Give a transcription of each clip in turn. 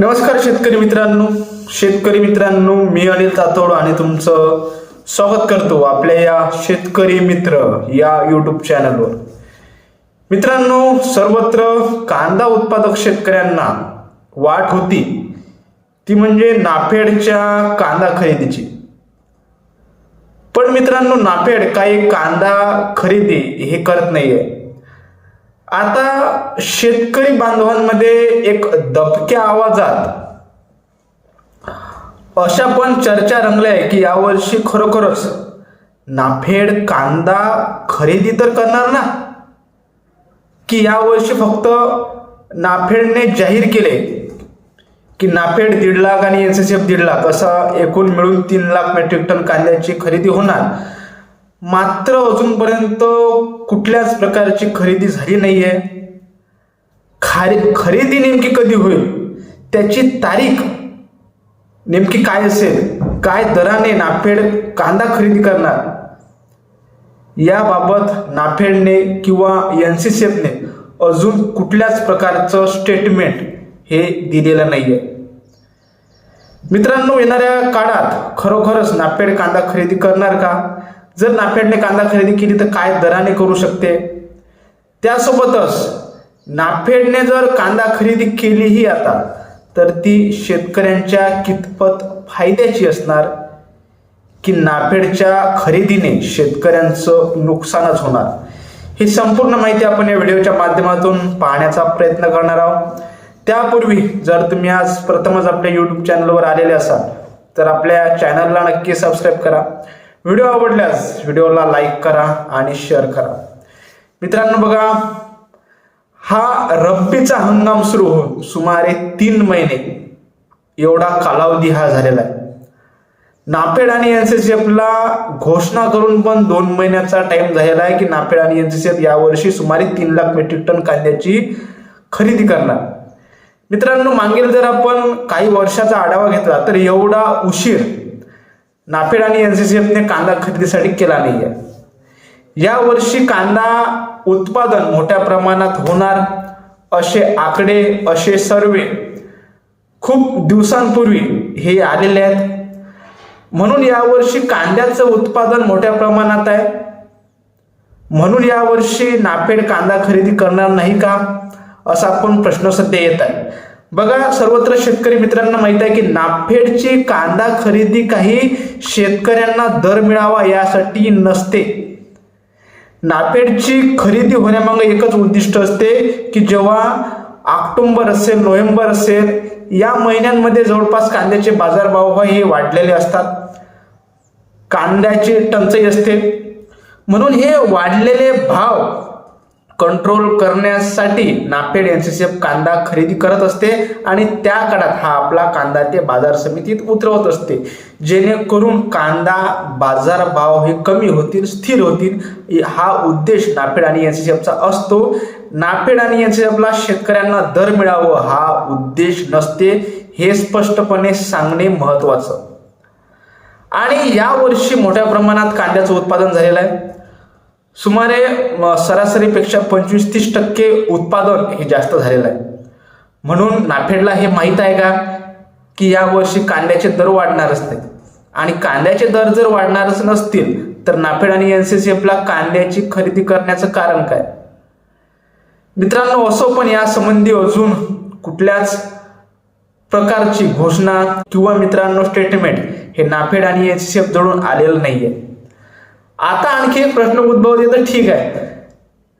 नमस्कार शेतकरी मित्रांनो. शेतकरी मित्रांनो मी अनिल तातोड आणि तुमचं स्वागत करतो आपल्या या शेतकरी मित्र या युट्यूब चॅनलवर मित्रांनो सर्वत्र कांदा उत्पादक शेतकऱ्यांना वाट होती. ती म्हणजे नाफेडच्या कांदा खरेदीची. पण मित्रांनो नाफेड काही कांदा खरेदी हे करत नाहीये. आता शेतकरी बांधवांमध्ये एक दबक्या आवाजात अशा पण चर्चा रंगल्या आहे की यावर्षी खरोखरच नाफेड कांदा खरेदी तर करणार ना? की यावर्षी फक्त नाफेडने जाहीर केले की नाफेड दीड लाख आणि एस एस एफ दीड लाख असं एकूण मिळून तीन लाख मेट्रिक टन कांद्याची खरेदी होणार. मात्र अजूनपर्यंत कुठल्याच प्रकारची खरेदी झाली नाही आहे खारी खरेदी नेमकी कधी होईल? त्याची तारीख नेमकी काय असेल? काय दराने नाफेड कांदा खरेदी करणार? याबाबत नाफेडने किंवा एन सी सी एफने अजून कुठल्याच प्रकारचं स्टेटमेंट हे दिलेलं नाही आहे मित्रांनो येणाऱ्या काळात खरोखरच नाफेड कांदा खरेदी करणार का? जर नाफेडने कांदा खरेदी केली तर काय दराने करू शकते? त्यासोबतच नाफेडने जर कांदा खरेदी केलीही आता तर ती शेतकऱ्यांच्या कितपत फायद्याची असणार? की नाफेडच्या खरेदीने शेतकऱ्यांचं नुकसानच होणार? ही संपूर्ण माहिती आपण या व्हिडिओच्या माध्यमातून पाहण्याचा प्रयत्न करणार आहोत. त्यापूर्वी जर तुम्ही आज प्रथमच आपल्या युट्यूब चॅनलवर आलेले असाल तर आपल्या चॅनलला नक्की सबस्क्राईब करा. व्हिडिओ आवडल्यास व्हिडिओला लाईक करा आणि शेअर करा. मित्रांनो बघा हा रब्बीचा हंगाम सुरू होऊन सुमारे तीन महिने. एवढा कालावधी हा झालेला आहे. नापेड आणि एनसीसीएफला घोषणा करून पण दोन महिन्याचा टाइम झालेला आहे की नापेड आणि एनसीसीएफ यावर्षी सुमारे तीन लाख मेट्रिक टन कांद्याची खरेदी करणार. मित्रांनो मागील जर आपण काही वर्षाचा आढावा घेतला तर एवढा उशीर नाफेड आणि एनसीसीएफने कांदा खरेदीसाठी केला नाहीये. या वर्षी कांदा उत्पादन मोठ्या प्रमाणात होणार असे आकडे असे सर्वे खूप दिवसांपूर्वी हे आलेले आहेत. म्हणून यावर्षी कांद्याचं उत्पादन मोठ्या प्रमाणात आहे. म्हणून यावर्षी नाफेड कांदा खरेदी करणार नाही का? असा पण प्रश्न सध्या येत आहे. बघा सर्वत्र शेतकरी मित्रांना माहीत आहे की नाफेडची कांदा खरेदी काही शेतकऱ्यांना दर मिळावा यासाठी नसते. नाफेडची खरेदी होण्यामागे एकच उद्दिष्ट असते की जेव्हा ऑक्टोंबर असेल नोव्हेंबर असेल या महिन्यांमध्ये जवळपास कांद्याचे बाजारभाव हे वाढलेले असतात. कांद्याची टंचाई असते. म्हणून हे वाढलेले भाव कंट्रोल करण्यासाठी नाफेड एनसीसीएफ कांदा खरेदी करत असते आणि त्या काळात हा आपला कांदा ते बाजार समितीत उतरवत असते. जेणेकरून कांदा बाजार भाव हे कमी होतील स्थिर होतील हा उद्देश नाफेड आणि एनसीसीएफचा असतो. नाफेड आणि एनसीसीएफला शेतकऱ्यांना दर मिळावं हा उद्देश नसते हे स्पष्टपणे सांगणे महत्वाचं आणि या वर्षी मोठ्या प्रमाणात कांद्याचं उत्पादन झालेलं आहे. सुमारे सरासरीपेक्षा पंचवीस तीस टक्के उत्पादन हे जास्त झालेलं आहे. म्हणून नाफेडला हे माहीत आहे का? की यावर्षी कांद्याचे दर वाढणारच नाहीत. आणि कांद्याचे दर जर वाढणारच नसतील तर नाफेड आणि एनसीसीएफला कांद्याची खरेदी करण्याचं कारण काय? मित्रांनो असो पण यासंबंधी अजून कुठल्याच प्रकारची घोषणा किंवा मित्रांनो स्टेटमेंट हे नाफेड आणि एनसीसीएफ जवळून आलेलं नाहीये. आता आणखी एक प्रश्न उद्भवते तर ठीक आहे.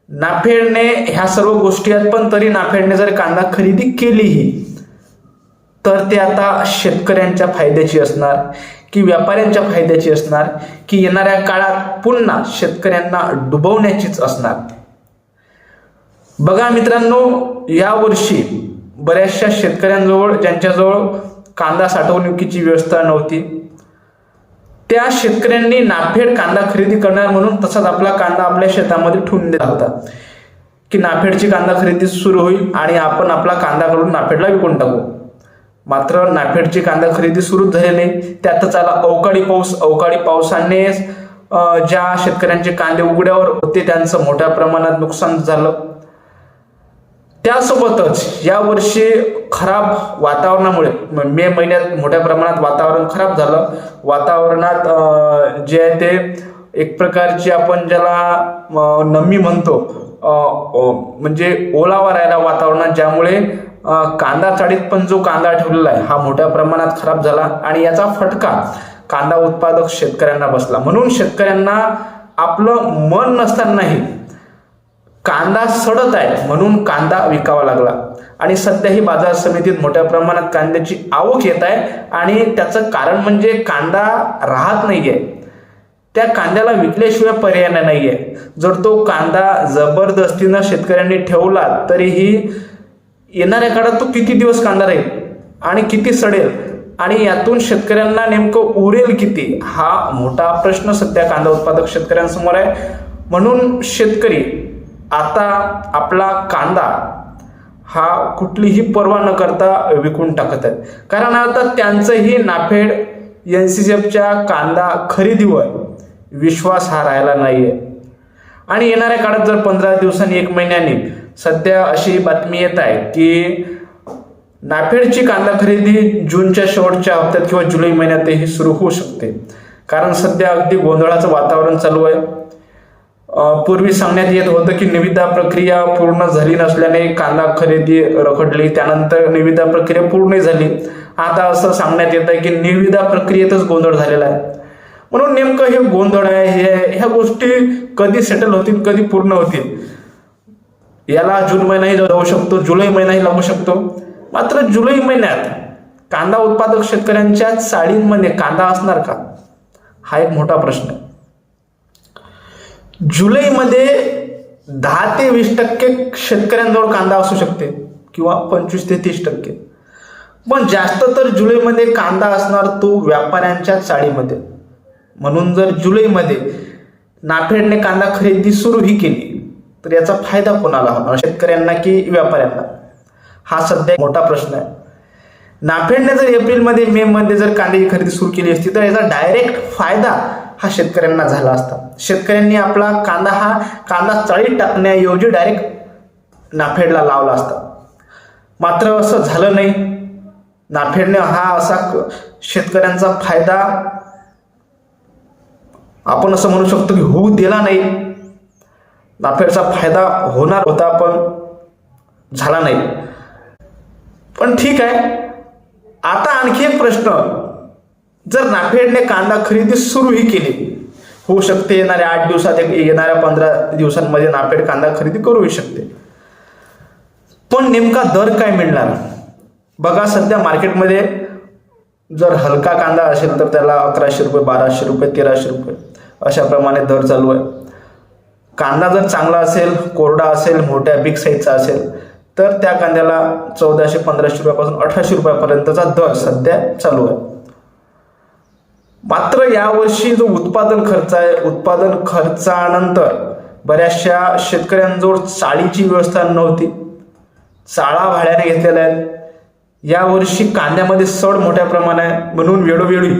नाफेडने ह्या सर्व गोष्टी आहेत पण तरी नाफेडने जर कांदा खरेदी केलीही तर ते आता शेतकऱ्यांच्या फायद्याची असणार की व्यापाऱ्यांच्या फायद्याची असणार की येणाऱ्या काळात पुन्हा शेतकऱ्यांना डुबवण्याचीच असणार. बघा मित्रांनो या वर्षी बऱ्याचशा शेतकऱ्यांजवळ ज्यांच्याजवळ कांदा साठवणुकीची व्यवस्था नव्हती त्या शेतकऱ्यांनी नाफेड कांदा खरेदी करणार म्हणून तसाच आपला कांदा आपल्या शेतामध्ये ठेवून दिला होता. की नाफेडची कांदा खरेदी सुरू होईल आणि आपण आपला कांदा काढून नाफेडला विकून टाकू. मात्र नाफेडची कांदा खरेदी सुरूच झाली नाही. त्यातच आला अवकाळी पाऊस. अवकाळी पावसाने ज्या शेतकऱ्यांचे कांदे उघड्यावर होते त्यांचं मोठ्या प्रमाणात नुकसान झालं. त्यासोबतच यावर्षी खराब वातावरणामुळे म- मे महिन्यात मोठ्या प्रमाणात वातावरण खराब झालं. वातावरणात जे आहे ते एक प्रकारची आपण ज्याला नमी म्हणतो म्हणजे ओलावा राहिला वातावरणात ज्यामुळे कांदा चाळीत पण जो कांदा ठेवलेला आहे हा मोठ्या प्रमाणात खराब झाला आणि याचा फटका कांदा उत्पादक शेतकऱ्यांना बसला. म्हणून शेतकऱ्यांना आपलं मन नसतानाही कांदा सडत आहे म्हणून कांदा विकावा लागला. आणि सध्या ही बाजार समितीत मोठ्या प्रमाणात कांद्याची आवक येत आहे आणि त्याचं कारण म्हणजे कांदा राहत नाहीये. त्या कांद्याला विकल्याशिवाय पर्याय नाहीये. जर तो कांदा जबरदस्तीनं शेतकऱ्यांनी ठेवला तरीही येणाऱ्या काळात तो किती दिवस कांदा राहील आणि किती सडेल? आणि यातून शेतकऱ्यांना नेमकं उरेल किती? हा मोठा प्रश्न सध्या कांदा उत्पादक शेतकऱ्यांसमोर आहे. म्हणून शेतकरी आता आपला कांदा हा कुठलीही पर्वा न करता विकून टाकत आहेत. कारण आता त्यांचंही नाफेड एन सी सी एफच्या कांदा खरेदीवर विश्वास हा राहिला नाही आहे आणि येणाऱ्या काळात जर पंधरा दिवसांनी एक महिन्याने सध्या अशी बातमी येत आहे की नाफेडची कांदा खरेदी जूनच्या शेवटच्या हप्त्यात किंवा जुलै महिन्यातही सुरू होऊ शकते. कारण सध्या अगदी गोंधळाचं वातावरण चालू आहे. पूर्वी सांगण्यात येत होतं की निविदा प्रक्रिया पूर्ण झाली नसल्याने कांदा खरेदी रखडली. त्यानंतर निविदा प्रक्रिया पूर्ण झाली. आता असं सांगण्यात येत आहे की निविदा प्रक्रियेतच गोंधळ झालेला आहे. म्हणून नेमकं हे गोंधळ आहे हे ह्या गोष्टी कधी सेटल होतील कधी पूर्ण होतील? याला जून महिनाही जाऊ शकतो जुलै महिनाही लागू शकतो. मात्र जुलै महिन्यात कांदा उत्पादक शेतकऱ्यांच्या चाळींमध्ये कांदा असणार का? हा एक मोठा प्रश्न आहे. जुलैमध्ये दहा ते वीस टक्के शेतकऱ्यांजवळ कांदा असू शकते किंवा पंचवीस ते तीस टक्के. पण जास्त तर जुलैमध्ये कांदा असणार तो व्यापाऱ्यांच्या चाळीमध्ये. म्हणून जर जुलैमध्ये नाफेडने कांदा खरेदी सुरू ही केली तर याचा फायदा कोणाला होणार? शेतकऱ्यांना की व्यापाऱ्यांना? हा सध्या मोठा प्रश्न आहे. नाफेडने जर एप्रिलमध्ये मे मध्ये जर कांद्याची खरेदी सुरू केली असती तर याचा डायरेक्ट फायदा हा शेतकऱ्यांना झाला असता. शेतकऱ्यांनी आपला कांदा हा कांदा चाळीत टाकण्याऐवजी डायरेक्ट नाफेडला लावला असता. मात्र असं झालं नाही. नाफेडने हा असा क- शेतकऱ्यांचा फायदा आपण असं म्हणू शकतो की होऊ दिला नाही. नाफेडचा फायदा होणार होता पण झाला नाही. पण ठीक आहे. आता आणखी एक प्रश्न. जर नाफेडने कांदा खरेदी सुरूही केली होऊ शकते येणाऱ्या आठ दिवसात एक- येणाऱ्या पंधरा दिवसांमध्ये नाफेड कांदा खरेदी करूही शकते. पण नेमका दर काय मिळणार? बघा सध्या मार्केटमध्ये जर हलका कांदा असेल तर त्याला अकराशे रुपये बाराशे रुपये तेराशे रुपये अशाप्रमाणे दर चालू आहे. कांदा जर चांगला असेल कोरडा असेल मोठ्या बिग साईजचा असेल तर त्या कांद्याला चौदाशे पंधराशे रुपयापासून अठराशे रुपयापर्यंतचा दर सध्या चालू आहे. मात्र यावर्षी जो उत्पादन खर्च आहे उत्पादन खर्चानंतर बऱ्याचशा शेतकऱ्यांजवळ चाळीची व्यवस्था नव्हती. चाळा भाड्याने घेतलेल्या आहेत. यावर्षी कांद्यामध्ये सड मोठ्या प्रमाणात म्हणून वेळोवेळी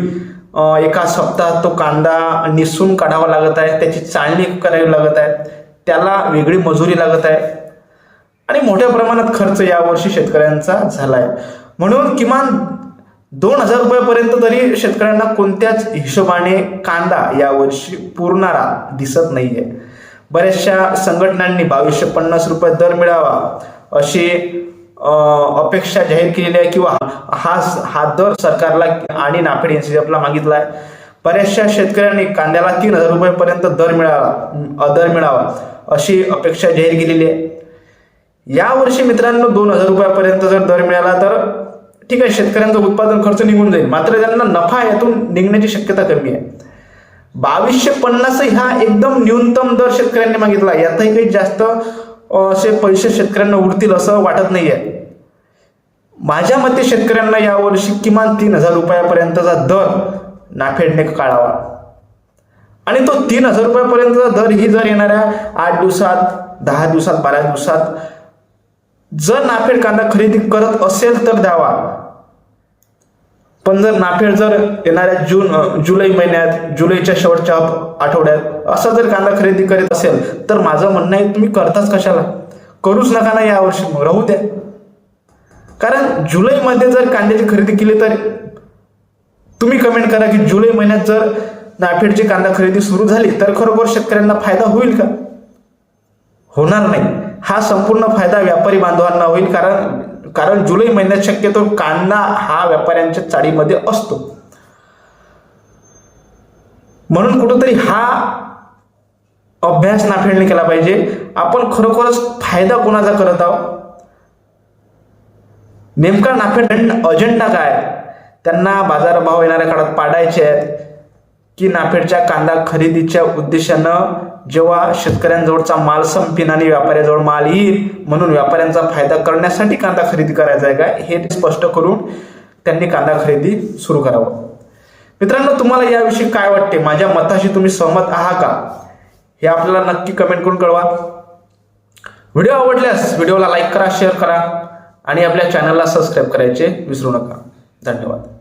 एका सप्ताहात तो कांदा निसून काढावा लागत आहे. त्याची चाळणी करावी लागत आहे. त्याला वेगळी मजुरी लागत आहे. आणि मोठ्या प्रमाणात खर्च यावर्षी शेतकऱ्यांचा झाला आहे म्हणून किमान दोन हजार रुपयापर्यंत तरी शेतकऱ्यांना कोणत्याच हिशोबाने कांदा यावर्षी पुरणारा दिसत नाहीये. बऱ्याचशा संघटनांनी बावीसशे पन्नास रुपये दर मिळावा अशी अपेक्षा जाहीर केलेली आहे किंवा हा हा दर सरकारला आणि नाफेड एनसीएफला मागितला आहे. बऱ्याचशा शेतकऱ्यांनी कांद्याला तीन हजार रुपयापर्यंत दर मिळावा दर मिळावा अशी अपेक्षा जाहीर केलेली आहे. यावर्षी मित्रांनो दोन हजार रुपयापर्यंत जर दर मिळाला तर ठीक आहे शेतकऱ्यांचा उत्पादन खर्च निघून जाईल. मात्र त्यांना नफा यातून निघण्याची शक्यता कमी आहे. बावीसशे पन्नास हा एकदम न्यूनतम दर शेतकऱ्यांनी मागितला. यातही काही जास्त असे पैसे शेतकऱ्यांना उरतील असं वाटत नाहीये. माझ्या मते शेतकऱ्यांना यावर्षी किमान तीन हजार रुपयापर्यंतचा दर नाफेडने काढावा. आणि तो तीन हजार रुपयापर्यंतचा दर ही जर येणाऱ्या आठ दिवसात दहा दिवसात बारा दिवसात जर नाफेड कांदा खरेदी करत असेल तर द्यावा. पण जर नाफेड जर येणाऱ्या जून जुलै महिन्यात जुलैच्या शेवटच्या आठवड्यात असा जर कांदा खरेदी करीत असेल तर माझं म्हणणं आहे तुम्ही करताच कशाला? करूच नका ना यावर्षी मग राहू द्या. कारण जुलैमध्ये जर कांद्याची खरेदी केली तर तुम्ही कमेंट करा की जुलै महिन्यात जर नाफेडची कांदा खरेदी सुरू झाली तर खरोखर शेतकऱ्यांना फायदा होईल का? होणार नाही. हा संपूर्ण फायदा व्यापारी बांधवांना होईल कारण कारण जुलै महिन्यात शक्यतो कांदा हा व्यापाऱ्यांच्या चाळीमध्ये असतो. म्हणून कुठंतरी हा अभ्यास नाफेडने केला पाहिजे. आपण खरोखरच फायदा कोणाचा करत आहोत? नेमका नाफेड अजेंडा काय? त्यांना बाजारभाव येणाऱ्या काळात पाडायचे आहेत. की नाफेडच्या कांदा खरेदीच्या उद्देशानं जेव्हा शेतकऱ्यांजवळचा माल संपीन आणि व्यापाऱ्याजवळ माल येईल म्हणून व्यापाऱ्यांचा फायदा करण्यासाठी कांदा खरेदी करायचा आहे काय हे स्पष्ट करून त्यांनी कांदा खरेदी सुरू करावं. मित्रांनो तुम्हाला याविषयी काय वाटते? माझ्या मताशी तुम्ही सहमत आहात का? हे आपल्याला नक्की कमेंट करून कळवा. व्हिडिओ आवडल्यास व्हिडिओला लाईक करा शेअर करा आणि आपल्या चॅनलला सबस्क्राईब करायचे विसरू नका. धन्यवाद.